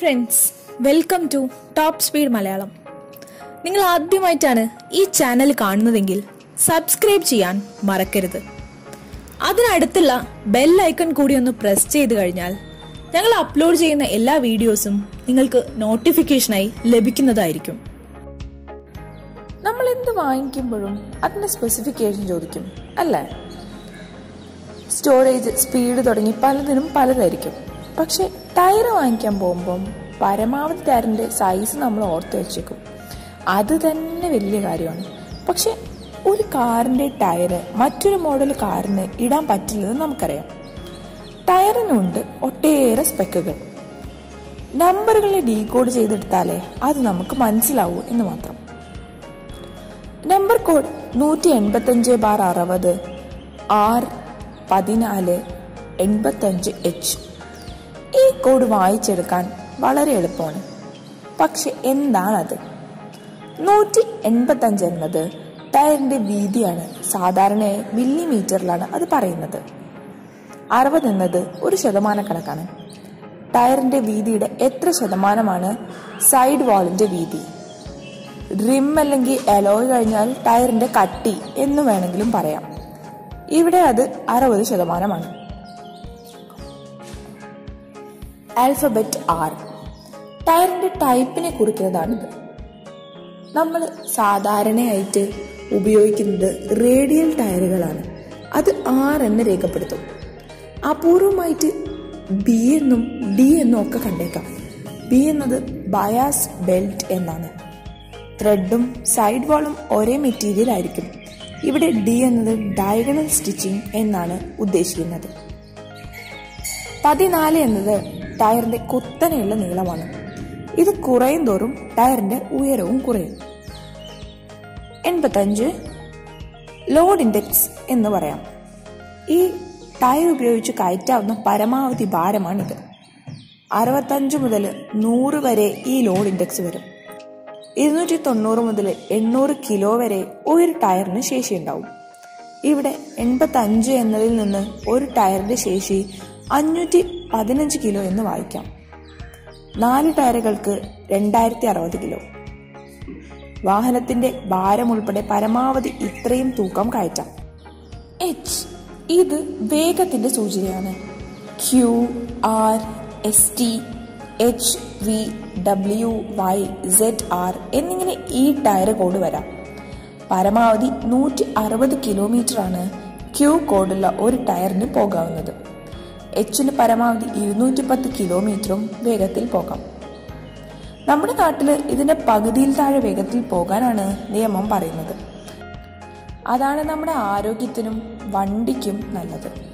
Friends welcome to top speed Malayalam നിങ്ങൾ ആദ്യമായിട്ടാണ് ഈ ചാനൽ കാണുന്നതെങ്കിൽ സബ്സ്ക്രൈബ് ചെയ്യാൻ മറക്കരുത്. അതിനടുത്തുള്ള ബെൽ ഐക്കൺ കൂടി ഒന്ന് പ്രസ് ചെയ്ത് കഴിഞ്ഞാൽ ഞങ്ങൾ അപ്ലോഡ് ചെയ്യുന്ന എല്ലാ വീഡിയോസും നിങ്ങൾക്ക് നോട്ടിഫിക്കേഷനായി ലഭിക്കുന്നതായിരിക്കും. നമ്മൾ എന്ത് വാങ്ങിക്കുമ്പോഴും അതിന്റെ സ്പെസിഫിക്കേഷൻ ചോദിക്കും അല്ലേ? സ്റ്റോറേജ് സ്പീഡ് തുടങ്ങി പലതിനും പലതായിരിക്കും. പക്ഷെ ടയർ വാങ്ങിക്കാൻ പോകുമ്പം പരമാവധി ടയറിന്റെ സൈസ് നമ്മൾ ഓർത്ത് വെച്ചേക്കും. അത് തന്നെ വലിയ കാര്യമാണ്. പക്ഷെ ഒരു കാറിന്റെ ടയർ മറ്റൊരു മോഡൽ കാറിന് ഇടാൻ പറ്റില്ലെന്ന് നമുക്കറിയാം. ടയറിനുണ്ട് ഒട്ടേറെ സ്പെക്കുകൾ. നമ്പറുകളെ ഡീകോഡ് ചെയ്തെടുത്താലേ അത് നമുക്ക് മനസ്സിലാവൂ എന്ന് മാത്രം. നമ്പർ കോഡ് നൂറ്റി എൺപത്തഞ്ച് ബാർ അറുപത് ആർ പതിനാല് എൺപത്തഞ്ച് എച്ച് ഈ കോഡ് വായിച്ചെടുക്കാൻ വളരെ എളുപ്പമാണ്. പക്ഷെ എന്താണത്? നൂറ്റി എൺപത്തഞ്ച് എന്നത് ടയറിന്റെ വീതിയാണ്. സാധാരണ മില്ലിമീറ്ററിലാണ് അത് പറയുന്നത്. അറുപത് എന്നത് ഒരു ശതമാന കണക്കാണ് ടയറിന്റെ വീതിയുടെ എത്ര ശതമാനമാണ് സൈഡ് വാളിന്റെ വീതി? റിം അല്ലെങ്കിൽ എലോയ് കഴിഞ്ഞാൽ ടയറിന്റെ കട്ടി എന്ന് വേണമെങ്കിലും പറയാം. ഇവിടെ അത് അറുപത് ശതമാനമാണ്. ആൽഫബറ്റ് ആർ ടയറിന്റെ ടൈപ്പിനെ കുറിക്കുന്നതാണിത്. നമ്മൾ സാധാരണയായിട്ട് ഉപയോഗിക്കുന്നത് റേഡിയൽ ടയറുകളാണ്. അത് ആർ എന്ന് രേഖപ്പെടുത്തും. അപൂർവമായിട്ട് ബി എന്നും ഡി എന്നും ഒക്കെ കണ്ടേക്കാം. ബി എന്നത് ബയാസ് ബെൽറ്റ് എന്നാണ്. ത്രെഡും സൈഡ് വാളും ഒരേ മെറ്റീരിയൽ ആയിരിക്കും. ഇവിടെ ഡി എന്നത് ഡയഗണൽ സ്റ്റിച്ചിങ് എന്നാണ് ഉദ്ദേശിക്കുന്നത്. പതിനാല് എന്നത് ടയറിന്റെ കുത്തനെയുള്ള നീളമാണ്. ഇത് കുറയും തോറും ടയറിന്റെ ഉയരവും കുറയും. എൺപത്തഞ്ച് ലോഡ് ഇൻഡെക്സ് എന്ന് പറയാം. ഈ ടയർ ഉപയോഗിച്ച് കയറ്റാവുന്ന പരമാവധി ഭാരമാണിത്. അറുപത്തഞ്ച് മുതൽ നൂറ് വരെ ഈ ലോഡ് ഇൻഡെക്സ് വരും. ഇരുന്നൂറ്റി തൊണ്ണൂറ് മുതൽ എണ്ണൂറ് കിലോ വരെ ഒരു ടയറിന് ശേഷി ശേഷിയുണ്ടാവും ഇവിടെ എൺപത്തഞ്ച് എന്നതിൽ നിന്ന് ഒരു ടയറിന്റെ ശേഷി അഞ്ഞൂറ്റി പതിനഞ്ച് കിലോ എന്ന് വായിക്കാം. നാല് ടയറുകൾക്ക് രണ്ടായിരത്തി അറുപത് കിലോ. വാഹനത്തിന്റെ ഭാരം ഉൾപ്പെടെ പരമാവധി ഇത്രയും തൂക്കം കയറ്റാം. എച്ച് ഇത് വേഗത്തിന്റെ സൂചനയാണ് Q R S T H V W Y Z R എന്നിങ്ങനെ ഈ ടയർ കോഡ് വരാം. പരമാവധി നൂറ്റി അറുപത് കിലോമീറ്റർ ആണ് ക്യൂ കോഡുള്ള ഒരു ടയറിന് പോകാവുന്നത്. എച്ചിന് പരമാവധി ഇരുന്നൂറ്റി പത്ത് കിലോമീറ്ററും വേഗത്തിൽ പോകാം. നമ്മുടെ നാട്ടിൽ ഇതിന്റെ പകുതിയിൽ താഴെ വേഗത്തിൽ പോകാനാണ് നിയമം പറയുന്നത്. അതാണ് നമ്മുടെ ആരോഗ്യത്തിനും വണ്ടിക്കും നല്ലത്.